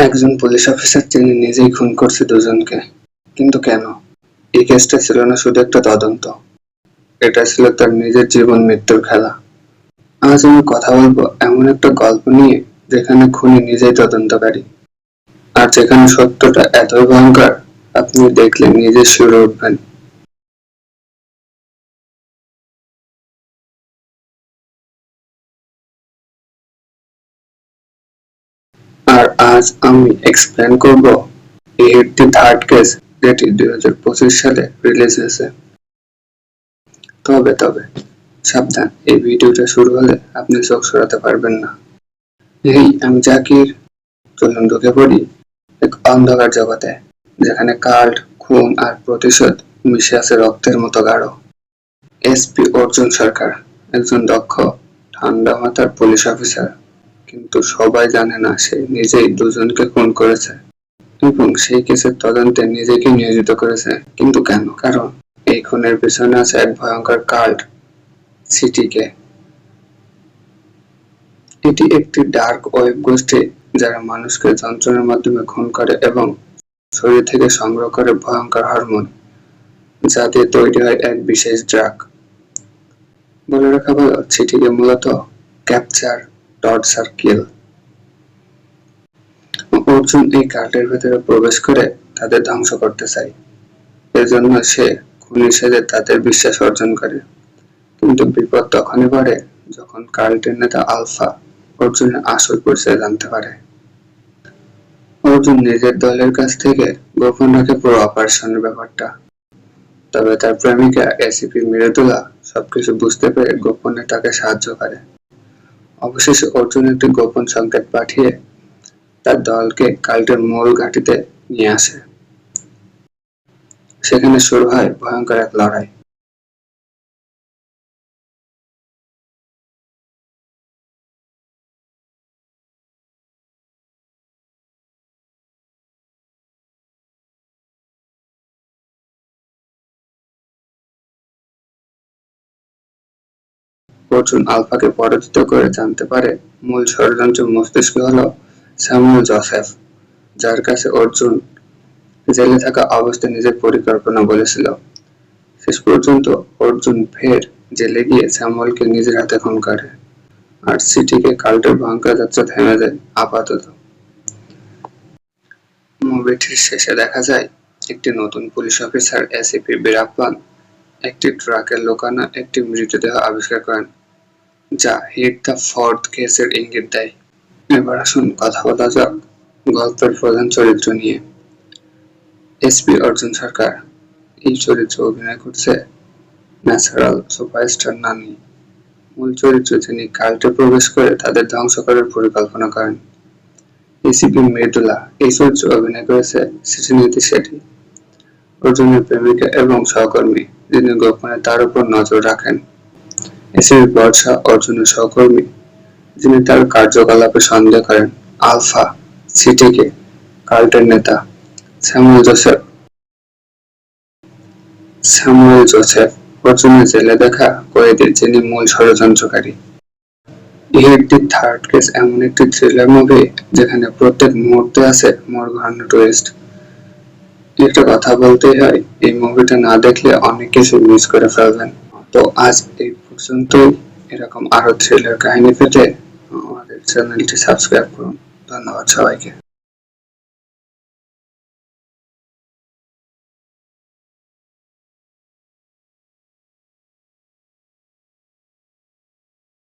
একজন police officer তিনি নিজেই খুন করছে দুজনকে। কিন্তু কেন? এই কেসটা ছিল না শুধু একটা তদন্ত। এটা ছিল তার নিজের জীবন মৃত্যুর খেলা। আজ আমি কথা বলব এমন একটা গল্প নিয়ে যেখানে খুনি নিজেই তদন্তকারী। আর যেখানে সত্যটা এত ভয়ঙ্কর, আপনি দেখলে নিজে শিউরে উঠবেন। আজ আমি এক্সপ্লেন করব একটি থার্ড কেস যেটি দুই হাজার পঁচিশ সালে রিলিজ হয়েছে। তবে তবে, সাবধান, এই ভিডিওটা শুরু হলে আপনি চোখ সরাতে পারবেন না। এই আমি জাকির, চলুন ঢুকে পড়ি এক অন্ধকার জগতে, যেখানে কাল্ট খুন আর প্রতিশোধ মিশে আছে রক্তের মতো গাঢ়। এসপি অর্জুন সরকার, একজন দক্ষ, ঠান্ডা মাথার পুলিশ অফিসার কিন্তু সবাই জানে না, সে নিজেই দুজনকে খুন করেছে। এবং সেই কেসের তদন্তে নিজেকে নিয়োজিত করেছে। কিন্তু কেন? কারণ এই খুনের পেছনে আছে এক ভয়ঙ্কর কাল্ট সিটিকে। এটি একটি ডার্ক ওয়েব গোষ্ঠী যারা মানুষকে যন্ত্রণার মাধ্যমে খুন করে এবং শরীর থেকে সংগ্রহ করে ভয়ঙ্কর হরমোন, যা দিয়ে তৈরি হয় এক বিশেষ ড্রাগ। বলে রাখা ভালো চিঠিকে মূলত ক্যাপচার টর্চার কিল অর্জুন এই কার্ডের ভেতরে প্রবেশ করে তাদের ধ্বংস করতে চায়। এজন্য সে খুনি সেজে তাদের বিশ্বাস অর্জন করে। কিন্তু বিপদ তখনই বাড়ে যখন কাল্টের নেতা আলফা অর্জুনের আসল পরিচয় জানতে পারে। অর্জুন নিজের দলের কাছ থেকে গোপন রাখে পুরো অপারেশনের ব্যাপারটা। তবে তার প্রেমিকা এসিপি মিরাদুলা সবকিছু বুঝতে পেরে গোপনে তাকে সাহায্য করে। অবশেষে অর্জুন একটি গোপন সংকেত পাঠিয়ে তার দলকে কাল্টের মূল ঘাঁটিতে নিয়ে আসে। সেখানে শুরু হয় ভয়ঙ্কর এক লড়াই। অর্জুন আলফাকে পরাজিত করে জানতে পারে মূল ষড়যন্ত্র মস্তিষ্ক হল স্যামুয়েল জোসেফ, যার কাছে অর্জুন জেলে থাকা অবস্থায় নিজের পরিকল্পনা বলেছিল। শেষ পর্যন্ত অর্জুন ফের জেলে গিয়ে স্যামুয়েলকে নিজের হাতে খুন করে আর সিটিকে কাল্টের ভয়ঙ্কর যাত্রা থেমে যায় আপাতত। মুভিটির শেষে দেখা যায় একটি নতুন পুলিশ অফিসার এসিপি বীরাপ্পান একটি ট্রাকে লোকানা একটি মৃতদেহ আবিষ্কার করেন। যা হিট দ্য ফোর্থ কেসের ইঙ্গিত দেয়। এবার আসুন কথা বলা যাক গল্পের প্রধান চরিত্র নিয়ে। এসপি অর্জুন সরকার। এই চরিত্রে অভিনয় করছে ন্যাচারাল সুপারস্টার নানি। মূল চরিত্র তিনি কাল্টে প্রবেশ করে তাদের ধ্বংস করার পরিকল্পনা করেন। এসিপি মৃদুলা এই চরিত্রে অভিনয় করেছে শ্রীনিধি শেঠি। অর্জুনের প্রেমিকা এবং সহকর্মী, যিনি গোপনে তার উপর নজর রাখেন। এসিপি বর্ষা অর্জুনের সহকর্মী, যিনি তার কার্যকলাপে সন্দেহ করেন আলফা সিটিকে কাল্টের নেতা স্যামুয়েল জোসেফ। স্যামুয়েল জোসেফ অর্জুনের জেলে দেখা কয়েদি যিনি মূল ষড়যন্ত্রকারী। দি থার্ড কেস এমন একটি থ্রিলার মুভি যেখানে প্রত্যেক মুহূর্তে আছে মোর ঘরানো টুইস্ট একটা কথা বলতেই হয়, এই মুভিটা না দেখলে অনেক কিছু মিস করে ফেলবেন। তো আজ এই পর্যন্ত এরকম আরও থ্রিলার কাহিনী পেতে আমাদের চ্যানেলটি সাবস্ক্রাইব করুন। ধন্যবাদ সবাইকে।